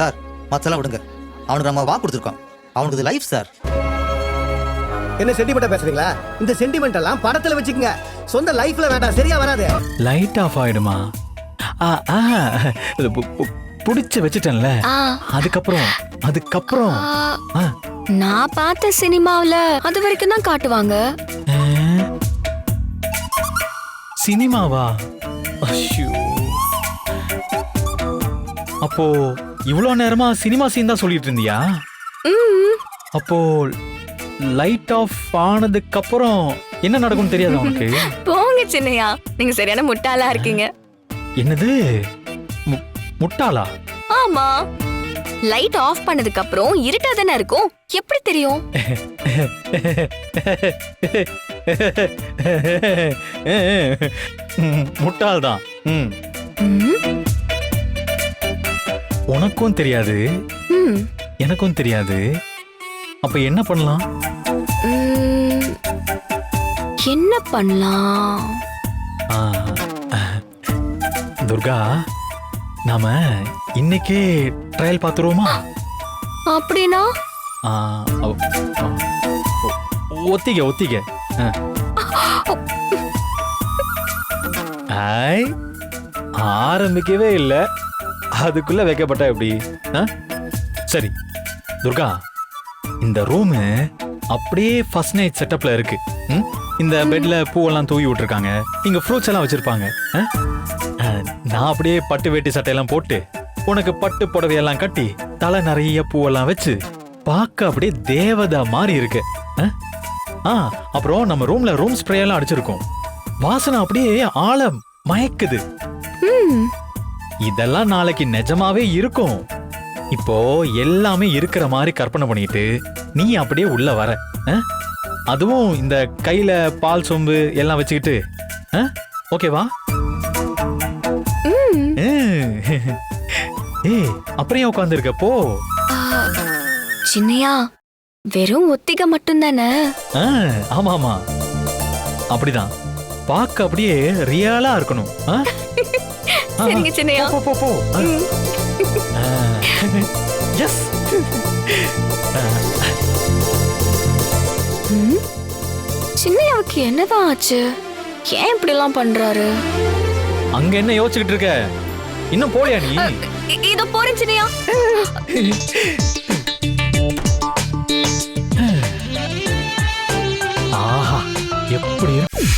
Sir மத்தெல்லாம் விடுங்க. அவனுக்கு நம்ம வாக்கு கொடுத்துருக்கோம். அவனுக்கு இது லைஃப் சார். என்ன சென்டிமெண்டா பேசுறீங்களா? இந்த சென்டிமெண்ட் எல்லாம் படத்துல வச்சுக்கங்க. சொந்த லைஃப்ல வேண்டாம் சரியா வராது. லைட் ஆஃப் ஆயிடுமா? புடிச்சு வச்சுட்டேன்ல. அதுக்கப்புறம் அதுக்கப்புறம். நான் பார்த்த சினிமாவுல அது வரைக்கும் தான் காட்டுவாங்க. சினிமாவா? அப்போ இவ்வளோ நேரமா சினிமா சீன் தான் சொல்லிட்டு இருந்தியா? அப்போ லைட் ஆஃப் ஆனதுக்கு அப்புறம் என்ன நடக்கும்னு தெரியாது உனக்கு? போங்க சின்னையா. நீங்க சரியான முட்டாளா இருக்கீங்க. என்னது? முட்டாளா? ஆமா. லைட் ஆஃப் பண்ணதுக்கு அப்புறம் இருட்டா தானே இருக்கும்? எப்படி தெரியும்? முட்டாள் தான் ம். ம், உனக்கும் தெரியாது. ம், எனக்கும் தெரியாது. அப்ப என்ன பண்ணலாம்? ம். என்ன பண்ணலாம்? ஆ, துர்கா நாம இன்னைக்கே ட்ரையல் பார்த்துருவோமா? அப்படின்னா? ஆ, அவ்- ஒ- ஒத்திக ஒத்திக. ஆ. ஐ ஆரம்பிக்கவே இல்ல. அதுக்குள்ள வைக்கப்பட்ட எப்படி? ஆ? சரி. துர்கா இந்த ரூமு அப்படியே ஃபர்ஸ்ட் நைட் செட்டப்ல இருக்கு. ம்? இந்த பெட்ல பூவெல்லாம் தூவி விட்டுருக்காங்க. இங்க ஃப்ரூட்ஸ் எல்லாம் வச்சிருப்பாங்க. ஆ? ஆ, நான் அப்படியே பட்டு வேட்டி சட்டையெல்லாம் போட்டு உனக்கு பட்டு புடவையெல்லாம் கட்டி தலை நிறைய பூவெல்லாம் வச்சு பார்க்க அப்படியே தேவதா மாதிரி இருக்கு. ஆ? ஆ அப்புறம் நம்ம ரூம்ல ரூம் ஸ்ப்ரே எல்லாம் அடிச்சிருக்கோம். வாசனை அப்படியே ஆழ மயக்குது. இதெல்லாம் நாளைக்கு நிஜமாவே இருக்கும். இப்போ எல்லாமே இருக்கிற மாதிரி கற்பனை பண்ணிட்டு நீ அப்படியே உள்ள வர? அதுவும் இந்த கையில பால் சொம்பு எல்லாம் வச்சுக்கிட்டு? ஓகேவா. ஏய் அப்புறம் ஏன் உட்காந்துருக்க போ. சின்னையா வெறும் ஒத்திகை மட்டும் தானே ஆமா ஆமா அப்படிதான். பார்க்க அப்படியே ரியலா இருக்கணும். சரிங்க சின்னையா. போ போ போ எஸ்? சின்னையாவுக்கு என்னதான் ஆச்சு? ஏன் இப்படி எல்லாம் பண்றாரு? அங்க என்ன யோசிச்சுக்கிட்டு இருக்க? இன்னும் போலியா நீ? இதோ போறேன் சின்னையா. ஆஹா எப்படி இருக்கு